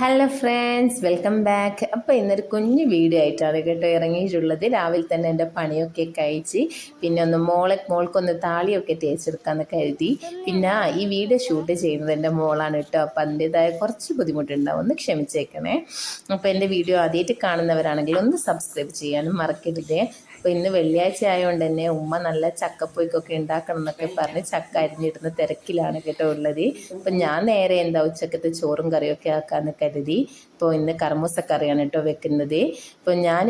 Hello friends welcome back അപ്പോൾ ഇന്നൊരു കുഞ്ഞു വീഡിയോ ആയിട്ടാണ് കേട്ടോ ഇറങ്ങിയിട്ടുള്ളത്. രാവിലെ തന്നെ എന്റെ പണിയൊക്കെ കഴിച്ച് പിന്നെ ഒന്ന് മോളെ മോൾക്കൊന്ന് താളിയൊക്കെ തേച്ചെടുക്കാമെന്ന് കരുതി. പിന്നെ ഈ വീഡിയോ ഷൂട്ട് ചെയ്യുന്നത് എന്റെ മോളാണ് കേട്ടോ. അപ്പോൾ അതിന്റെതായ കുറച്ച് ബുദ്ധിമുട്ടുണ്ടാവും. ഒന്ന് ക്ഷമിച്ചേക്കണേ. അപ്പോൾ എന്റെ വീഡിയോ ആദ്യമായിട്ട് കാണുന്നവരാണെങ്കിൽ ഒന്ന് സബ്സ്ക്രൈബ് ചെയ്യാനും മറക്കരുതേ. അപ്പോൾ ഇന്ന് വെള്ളിയാഴ്ച ആയതുകൊണ്ട് തന്നെ ഉമ്മ നല്ല ചക്കപ്പൊയ്ക്കൊക്കെ ഉണ്ടാക്കണം എന്നൊക്കെ പറഞ്ഞ് ചക്ക അരിഞ്ഞിടുന്ന തിരക്കിലാണ് കേട്ടോ ഉള്ളത്. അപ്പം ഞാൻ നേരെ എന്താ ഉച്ചക്കത്തെ ചോറും കറിയൊക്കെ ആക്കാമെന്ന് കരുതി. ഇപ്പോൾ ഇന്ന് കർമ്മൂസ കറിയാണ് കേട്ടോ വെക്കുന്നത്. ഇപ്പോൾ ഞാൻ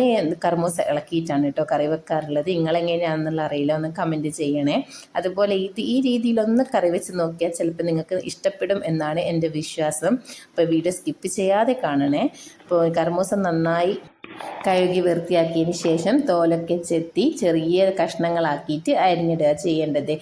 കർമ്മൂസ ഇളക്കിയിട്ടാണ് കേട്ടോ കറി വെക്കാറുള്ളത്. നിങ്ങളെങ്ങനെയാണെന്നുള്ള അറിയില്ല. ഒന്ന് കമന്റ് ചെയ്യണേ. അതുപോലെ ഇത് ഈ രീതിയിലൊന്ന് കറി വെച്ച് നോക്കിയാൽ ചിലപ്പോൾ നിങ്ങൾക്ക് ഇഷ്ടപ്പെടും എന്നാണ് എന്റെ വിശ്വാസം. അപ്പോൾ വീഡിയോ സ്കിപ്പ് ചെയ്യാതെ കാണണേ. അപ്പോൾ കർമ്മൂസ നന്നായി കഴുകി വൃത്തിയാക്കിയതിന് ശേഷം തോലൊക്കെ ചെത്തി ചെറിയ കഷ്ണങ്ങളാക്കിയിട്ട് അരിഞ്ഞിടുക ചെയ്യേണ്ടത്.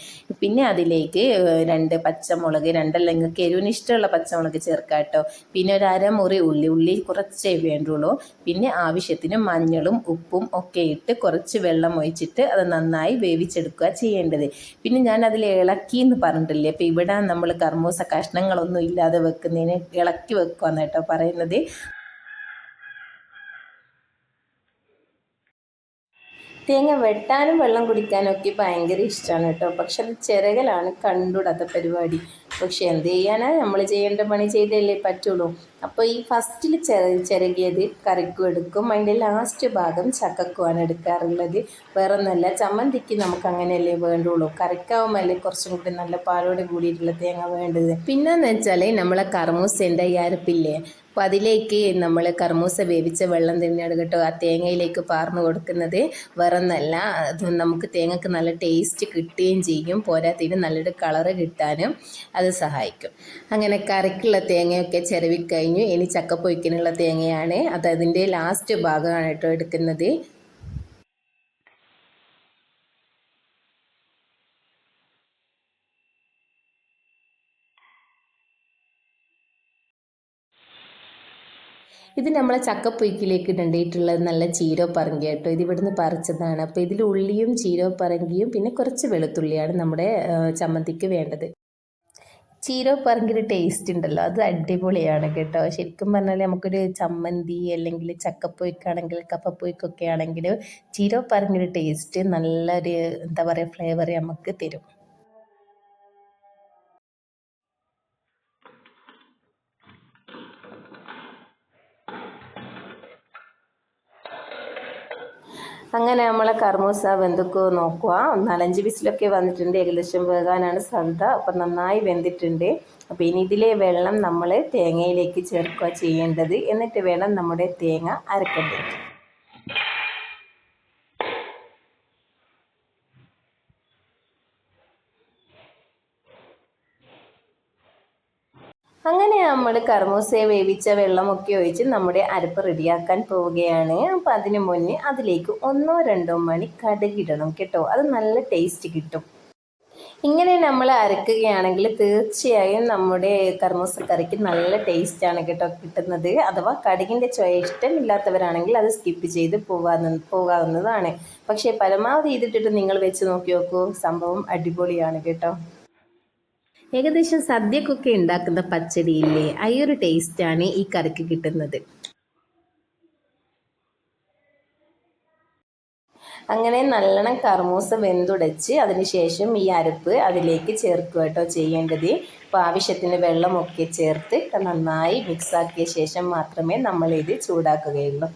പിന്നെ അതിലേക്ക് രണ്ട് പച്ചമുളക് രണ്ടല്ലെങ്കിൽ എരിവിന് ഇഷ്ടമുള്ള പച്ചമുളക് ചേർക്കാം കേട്ടോ. പിന്നെ ഒരു അരമുറി ഉള്ളി ഉള്ളി കുറച്ചേ വേണ്ടുള്ളൂ. പിന്നെ ആവശ്യത്തിന് മഞ്ഞളും ഉപ്പും ഒക്കെ ഇട്ട് കുറച്ച് വെള്ളം ഒഴിച്ചിട്ട് അത് നന്നായി വേവിച്ചെടുക്കുക ചെയ്യേണ്ടത്. പിന്നെ ഞാൻ അതിൽ ഇളക്കി എന്ന് പറഞ്ഞിട്ടില്ലേ അപ്പോൾ ഇവിടെ നമ്മൾ കർമ്മൂസ കഷ്ണങ്ങളൊന്നും ഇല്ലാതെ വെക്കുന്നതിന് ഇളക്കി വെക്കുക കേട്ടോ പറയുന്നത്. തേങ്ങ വെട്ടാനും വെള്ളം കുടിക്കാനും ഒക്കെ ഭയങ്കര ഇഷ്ടമാണ് കേട്ടോ. പക്ഷെ അത് ചിറകലാണ് കണ്ടുകൂടാത്ത പരിപാടി. പക്ഷെ എന്ത് ചെയ്യാനാ? നമ്മൾ ചെയ്യേണ്ട പണി ചെയ്തല്ലേ പറ്റുള്ളൂ. അപ്പോൾ ഈ ഫസ്റ്റിൽ ചെറ ചിരകിയത് കറിക്കും എടുക്കും. അതിന്റെ ലാസ്റ്റ് ഭാഗം ചക്കക്കുമാണ് എടുക്കാറുള്ളത്. വേറെ നല്ല ചമ്മന്തിക്ക് നമുക്ക് അങ്ങനെയല്ലേ വേണ്ടുള്ളൂ. കറിക്കാവുമല്ലേ കുറച്ചും കൂടി നല്ല പാലോട് കൂടിയിട്ടുള്ള തേങ്ങ വേണ്ടത്. പിന്നെന്ന് വെച്ചാൽ നമ്മളെ കർമൂസേന്റെ ഈ അപ്പോൾ അതിലേക്ക് നമ്മൾ കർമൂസ വേവിച്ച വെള്ളം തന്നെയാണ് കേട്ടോ ആ തേങ്ങയിലേക്ക് പാർന്നു കൊടുക്കുന്നത്. വേറെ ഒന്നല്ല അത് നമുക്ക് തേങ്ങക്ക് നല്ല ടേസ്റ്റ് കിട്ടുകയും ചെയ്യും. പോരാത്തതിന് നല്ലൊരു കളറ് കിട്ടാനും. അത് സഹായിക്കും. അങ്ങനെ കറിക്കുള്ള തേങ്ങയൊക്കെ ചിരവിക്കഴിഞ്ഞു ഇനി ചക്കപ്പൊയ്ക്കിനുള്ള തേങ്ങയാണ്. അത് അതിന്റെ ലാസ്റ്റ് ഭാഗമാണ് കേട്ടോ എടുക്കുന്നത്. ഇത് നമ്മളെ ചക്കപ്പൊയ്ക്കിലേക്ക് ഇടേണ്ടിയിട്ടുള്ളത് നല്ല ചീരോ പറങ്കി കേട്ടോ. ഇത് ഇവിടുന്ന് പറിച്ചതാണ്. അപ്പോൾ ഇതിൽ ഉള്ളിയും ചീരോ പറങ്കിയും പിന്നെ കുറച്ച് വെളുത്തുള്ളിയാണ് നമ്മുടെ ചമ്മന്തിക്ക് വേണ്ടത്. ചീരോ പറങ്കിന്റെ ടേസ്റ്റ് ഉണ്ടല്ലോ. അത് അടിപൊളിയാണ് കേട്ടോ. ശരിക്കും പറഞ്ഞാൽ നമുക്കൊരു ചമ്മന്തി അല്ലെങ്കിൽ ചക്കപ്പൊയ്ക്കാണെങ്കിൽ കപ്പപ്പൊയ്ക്കൊക്കെ ആണെങ്കിൽ ചീരോ പറങ്കിന്റെ ടേസ്റ്റ് നല്ലൊരു എന്താ പറയുക ഫ്ലേവർ നമുക്ക് തരും. അങ്ങനെ നമ്മളെ കർമൂസ വെന്തൊക്കെ നോക്കുക. നാലഞ്ച് വിസിലൊക്കെ വന്നിട്ടുണ്ട്. ഏകദേശം വേകാനാണ് സാധ്യത അപ്പം നന്നായി വെന്തിട്ടുണ്ട്. അപ്പോൾ ഇനി ഇതിലെ വെള്ളം നമ്മൾ തേങ്ങയിലേക്ക് ചേർക്കുക ചെയ്യേണ്ടത്. എന്നിട്ട് വേണം നമ്മുടെ തേങ്ങ അരക്കേണ്ടത്. അങ്ങനെ നമ്മൾ കർമൂസയെ വേവിച്ച വെള്ളമൊക്കെ ഒഴിച്ച് നമ്മുടെ അരപ്പ് റെഡിയാക്കാൻ പോവുകയാണ്. അപ്പം അതിന് മുന്നേ അതിലേക്ക് ഒന്നോ രണ്ടോ മണി കടുകിടണം കേട്ടോ. അത് നല്ല ടേസ്റ്റ് കിട്ടും. ഇങ്ങനെ നമ്മൾ അരക്കുകയാണെങ്കിൽ തീർച്ചയായും നമ്മുടെ കർമ്മൂസക്കറിക്ക് നല്ല ടേസ്റ്റാണ് കേട്ടോ കിട്ടുന്നത്. അഥവാ കടുകിന്റെ ചുവ ഇഷ്ടമില്ലാത്തവരാണെങ്കിൽ അത് സ്കിപ്പ് ചെയ്ത് പോകാവുന്ന പോകാവുന്നതാണ്. പക്ഷേ പരമാവധി ഇതിട്ടിട്ട് നിങ്ങൾ വെച്ച് നോക്കി നോക്കൂ. സംഭവം അടിപൊളിയാണ് കേട്ടോ. ഏകദേശം സദ്യക്കൊക്കെ ഉണ്ടാക്കുന്ന പച്ചടിയില്ലേ? ആ ഒരു ടേസ്റ്റ് ആണ് ഈ കറിക്ക് കിട്ടുന്നത്. അങ്ങനെ നല്ലോണം കർമൂസ വെന്തുടച്ച് അതിനുശേഷം ഈ അരപ്പ് അതിലേക്ക് ചേർക്കുക കേട്ടോ ചെയ്യേണ്ടത്. അപ്പോൾ ആവശ്യത്തിന് വെള്ളമൊക്കെ ചേർത്ത് നന്നായി മിക്സാക്കിയ ശേഷം മാത്രമേ നമ്മളിത് ചൂടാക്കുകയുള്ളൂ.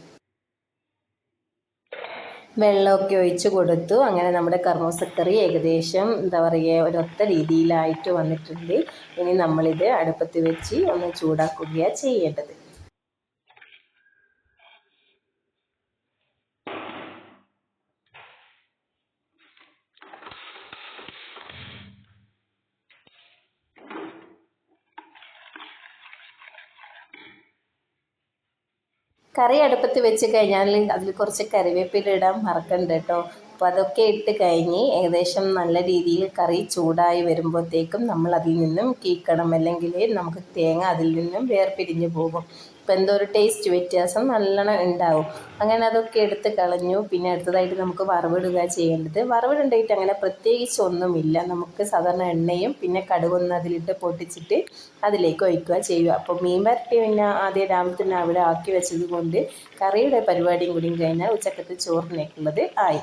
വെള്ളമൊക്കെ ഒഴിച്ച് കൊടുത്തു. അങ്ങനെ നമ്മുടെ കർമ്മസക്കറി ഏകദേശം എന്താ പറയുക ഒരൊത്ത രീതിയിലായിട്ട് വന്നിട്ടുണ്ട്. ഇനി നമ്മളിത് അടുപ്പത്ത് വെച്ച് ഒന്ന് ചൂടാക്കുകയാണ് ചെയ്യേണ്ടത്. കറി അടുപ്പത്ത് വെച്ച് കഴിഞ്ഞാൽ അതിൽ കുറച്ച് കറിവേപ്പില ഇടാൻ മറക്കണ്ട കേട്ടോ അപ്പോൾ അതൊക്കെ ഇട്ട് കഴിഞ്ഞ് ഏകദേശം നല്ല രീതിയിൽ കറി ചൂടായി വരുമ്പോഴത്തേക്കും നമ്മൾ അതിൽ നിന്നും കീക്കണം. അല്ലെങ്കിൽ നമുക്ക് തേങ്ങ അതിൽ നിന്നും വേർപിരിഞ്ഞ് പോകും. അപ്പോൾ എന്തോ ഒരു ടേസ്റ്റ് വ്യത്യാസം നല്ലോണം ഉണ്ടാവും. അങ്ങനെ അതൊക്കെ എടുത്ത് കളഞ്ഞു. പിന്നെ അടുത്തതായിട്ട് നമുക്ക് വറവിടുക ചെയ്യേണ്ടത്. വറവിടുണ്ടായിട്ട് അങ്ങനെ പ്രത്യേകിച്ച് ഒന്നുമില്ല. നമുക്ക് സാധാരണ എണ്ണയും പിന്നെ കടുകൊന്ന് അതിലിട്ട് പൊട്ടിച്ചിട്ട് അതിലേക്ക് ഒഴിക്കുക ചെയ്യുക. അപ്പോൾ മീൻ വരട്ടി പിന്നെ ആദ്യം രാവിലെ തന്നെ അവിടെ ആക്കി വെച്ചത് കൊണ്ട് കറിയുടെ പരിപാടിയും കൂടിയും കഴിഞ്ഞാൽ ഉച്ചക്കത്തെ ചോറിനേക്കുള്ളത് ആയി.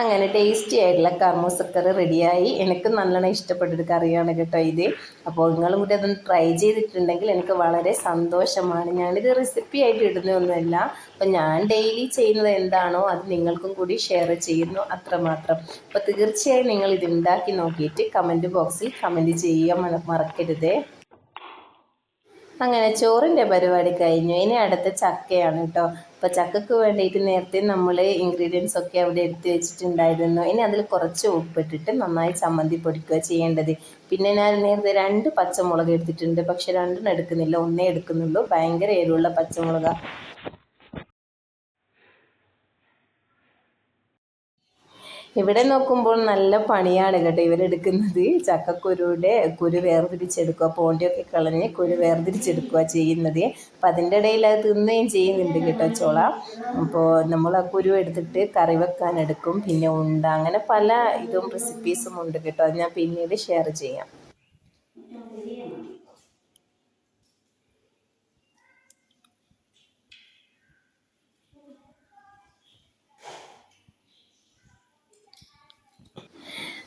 അങ്ങനെ ടേസ്റ്റി ആയിട്ടുള്ള കർമ്മസക്കറി റെഡിയായി എനിക്ക് നല്ലോണം ഇഷ്ടപ്പെട്ടൊരു കറിയാണ് കേട്ടോ ഇത്. അപ്പോൾ നിങ്ങളും കൂടി അതൊന്ന് ട്രൈ ചെയ്തിട്ടുണ്ടെങ്കിൽ എനിക്ക് വളരെ സന്തോഷമാണ്. ഞാനിത് റെസിപ്പി ആയിട്ട് ഇടുന്നതൊന്നുമല്ല. അപ്പം ഞാൻ ഡെയിലി ചെയ്യുന്നത് എന്താണോ അത് നിങ്ങൾക്കും കൂടി ഷെയർ ചെയ്യുന്നു അത്രമാത്രം. അപ്പോൾ തീർച്ചയായും നിങ്ങൾ ഇത് ഉണ്ടാക്കി നോക്കിയിട്ട് കമന്റ് ബോക്സിൽ കമന്റ് ചെയ്യാൻ മറക്കരുതേ. അങ്ങനെ ചോറിന്റെ പരിപാടി കഴിഞ്ഞു. ഇനി അടുത്ത ചക്കയാണ് കേട്ടോ. അപ്പോൾ ചക്കക്ക് വേണ്ടിയിട്ട് നേരത്തെ നമ്മൾ ഇൻഗ്രീഡിയൻസ് ഒക്കെ അവിടെ എടുത്ത് വെച്ചിട്ടുണ്ടായിരുന്നു. ഇനി അതിൽ കുറച്ച് ഉപ്പിട്ടിട്ട് നന്നായി ചമ്മന്തി പൊടിക്കുക ചെയ്യേണ്ടത്. പിന്നെ ഞാൻ നേരത്തെ രണ്ട് പച്ചമുളക് എടുത്തിട്ടുണ്ട്. പക്ഷെ രണ്ടെണ്ണം എടുക്കുന്നില്ല. ഒന്നേ എടുക്കുന്നുള്ളൂ. ഭയങ്കര എരിവുള്ള പച്ചമുളക്. ഇവിടെ നോക്കുമ്പോൾ നല്ല പണിയാണ് കേട്ടോ ഇവരെടുക്കുന്നത് ചക്കക്കുരുവിടെ കുരു വേർതിരിച്ചെടുക്കുക പോണ്ടിയൊക്കെ കളഞ്ഞ് കുരു വേർതിരിച്ചെടുക്കുക ചെയ്യുന്നത്. അപ്പം അതിന്റെ ഇടയിൽ അത് തിന്നുകയും ചെയ്യുന്നുണ്ട് കേട്ടോ ചോള. അപ്പോൾ നമ്മൾ ആ കുരു എടുത്തിട്ട് കറി വെക്കാൻ എടുക്കും. പിന്നെ ഉണ്ട അങ്ങനെ പല ഇതും റെസിപ്പീസും ഉണ്ട് കേട്ടോ. അത് ഞാൻ പിന്നീട് ഷെയർ ചെയ്യാം.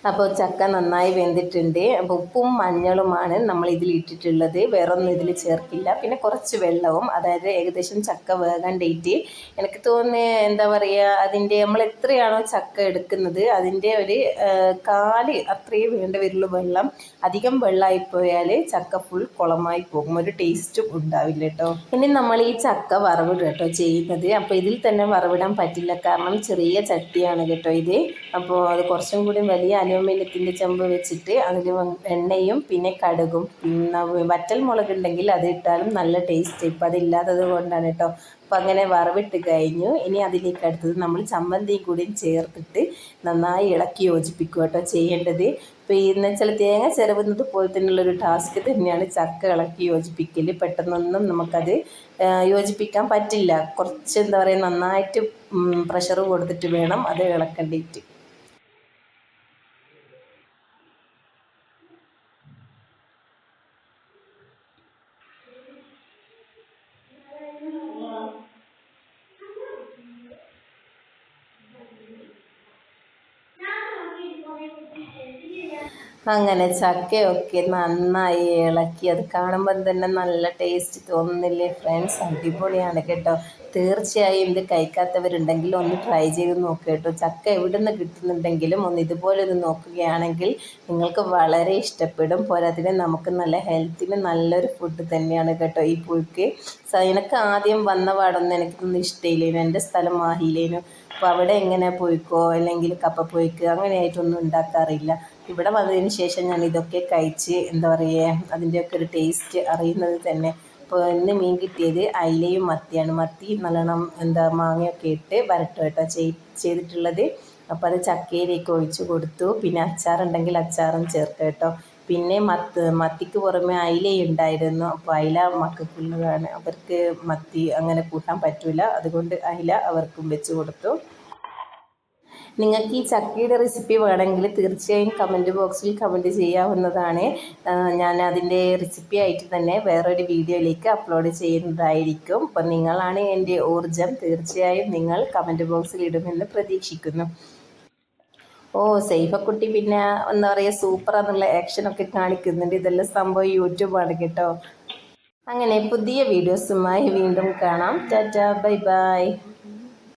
അപ്പോൾ ചക്ക നന്നായി വെന്തിട്ടുണ്ട്. അപ്പോൾ ഉപ്പും മഞ്ഞളുമാണ് നമ്മൾ ഇതിൽ ഇട്ടിട്ടുള്ളത്. വേറൊന്നും ഇതിൽ ചേർക്കില്ല. പിന്നെ കുറച്ച് വെള്ളവും അതായത് ഏകദേശം ചക്ക വേകാൻ ഡേറ്റ് എനിക്ക് തോന്നുന്നത് എന്താ പറയുക അതിന്റെ നമ്മൾ എത്രയാണോ ചക്ക എടുക്കുന്നത് അതിന്റെ ഒരു കാൽ അത്രയും വേണ്ട വരുള്ളൂ വെള്ളം. അധികം വെള്ളമായി പോയാൽ ചക്ക ഫുൾ കുളമായി പോകും. ഒരു ടേസ്റ്റും ഉണ്ടാവില്ല കേട്ടോ. ഇനി നമ്മൾ ഈ ചക്ക വറവിടും കേട്ടോ ചെയ്യുന്നത്. അപ്പോൾ ഇതിൽ തന്നെ വറവിടാൻ പറ്റില്ല. കാരണം ചെറിയ ചട്ടിയാണ് കേട്ടോ ഇത്. അപ്പോൾ അത് കുറച്ചും കൂടി വലിയ അലുമിനിയത്തിന്റെ ചെമ്പ് വെച്ചിട്ട് അതിൽ എണ്ണയും പിന്നെ കടുകും വറ്റൽ മുളക് ഉണ്ടെങ്കിൽ അത് ഇട്ടാലും നല്ല ടേസ്റ്റ് ഇപ്പം അതില്ലാത്തത് കൊണ്ടാണ് കേട്ടോ അപ്പം അങ്ങനെ വറവിട്ട് കഴിഞ്ഞു. ഇനി അതിലേക്ക് അടുത്തത് നമ്മൾ ചമ്മന്തിയും കൂടിയും ചേർത്തിട്ട് നന്നായി ഇളക്കി യോജിപ്പിക്കുക കേട്ടോ ചെയ്യേണ്ടത്. പിന്നെ ചില തേങ്ങ ചിരവുന്നത് പോലെ തന്നെയുള്ളൊരു ടാസ്ക് തന്നെയാണ് ചക്ക ഇളക്കി യോജിപ്പിക്കൽ പെട്ടെന്നൊന്നും നമുക്കത് യോജിപ്പിക്കാൻ പറ്റില്ല. കുറച്ച് എന്താ പറയുക നന്നായിട്ട് പ്രഷർ കൊടുത്തിട്ട് വേണം അത് ഇളക്കേണ്ടിയിട്ട്. അങ്ങനെ ചക്കയൊക്കെ നന്നായി ഇളക്കി. അത് കാണുമ്പോൾ തന്നെ നല്ല ടേസ്റ്റ് തോന്നുന്നില്ലേ ഫ്രണ്ട്സ് അടിപൊളിയാണ് കേട്ടോ. തീർച്ചയായും ഇത് കഴിക്കാത്തവരുണ്ടെങ്കിൽ ഒന്ന് ട്രൈ ചെയ്ത് നോക്കുക കേട്ടോ. ചക്ക എവിടെ നിന്ന് കിട്ടുന്നുണ്ടെങ്കിലും ഒന്ന് ഇതുപോലെ ഒന്ന് നോക്കുകയാണെങ്കിൽ നിങ്ങൾക്ക് വളരെ ഇഷ്ടപ്പെടും. പോരാത്തിന് നമുക്ക് നല്ല ഹെൽത്തിന് നല്ലൊരു ഫുഡ് തന്നെയാണ് കേട്ടോ ഈ പുഴുക്ക്. എനിക്ക് ആദ്യം വന്ന പാടൊന്നും എനിക്കൊന്നും ഇഷ്ടമില്ലേനു എന്റെ സ്ഥലം മാഹിയിലേനു. അപ്പോൾ അവിടെ എങ്ങനെ പൊയ്ക്കോ? അല്ലെങ്കിൽ കപ്പ പൊയ്ക്ക്? അങ്ങനെയായിട്ടൊന്നും ഉണ്ടാക്കാറില്ല. ഇവിടെ വന്നതിന് ശേഷം ഞാൻ ഇതൊക്കെ കഴിച്ച് എന്താ പറയുക അതിന്റെയൊക്കെ ഒരു ടേസ്റ്റ് അറിയുന്നത് തന്നെ. ഇപ്പോൾ ഇന്ന് മീൻ കിട്ടിയത് അയിലയും മത്തിയാണ്. മത്തി നല്ലോണം എന്താ മാങ്ങയൊക്കെ ഇട്ട് വരട്ടോ കേട്ടോ. ചെയ്തിട്ടുള്ളത്. അപ്പോൾ അത് ചക്കയിലേക്ക് ഒഴിച്ചു കൊടുത്തു. പിന്നെ അച്ചാറുണ്ടെങ്കിൽ അച്ചാറും ചേർത്ത് കേട്ടോ. പിന്നെ മത്ത് മത്തിക്ക് പുറമെ അയിലയുണ്ടായിരുന്നു. അപ്പോൾ അയില മക്കൾക്കുള്ളതാണ്. അവർക്ക് മത്തി അങ്ങനെ കൂട്ടാൻ പറ്റില്ല അതുകൊണ്ട് അയില അവർക്കും വെച്ച് കൊടുത്തു. നിങ്ങൾക്ക് ഈ ചക്കയുടെ റെസിപ്പി വേണമെങ്കിൽ തീർച്ചയായും കമന്റ് ബോക്സിൽ കമന്റ് ചെയ്യാവുന്നതാണ്. ഞാൻ അതിന്റെ റെസിപ്പി ആയിട്ട് തന്നെ വേറൊരു വീഡിയോയിലേക്ക് അപ്ലോഡ് ചെയ്യുന്നതായിരിക്കും. അപ്പം നിങ്ങളാണ് എന്റെ ഊർജം തീർച്ചയായും നിങ്ങൾ കമന്റ് ബോക്സിൽ ഇടുമെന്ന് പ്രതീക്ഷിക്കുന്നു. ഓ സൈഫക്കുട്ടി പിന്നെ എന്താ പറയുക ആക്ഷൻ ഒക്കെ കാണിക്കുന്നുണ്ട്. ഇതെല്ലാം സംഭവം യൂട്യൂബാണ് കേട്ടോ. അങ്ങനെ പുതിയ വീഡിയോസുമായി വീണ്ടും കാണാം. Tata bye bye.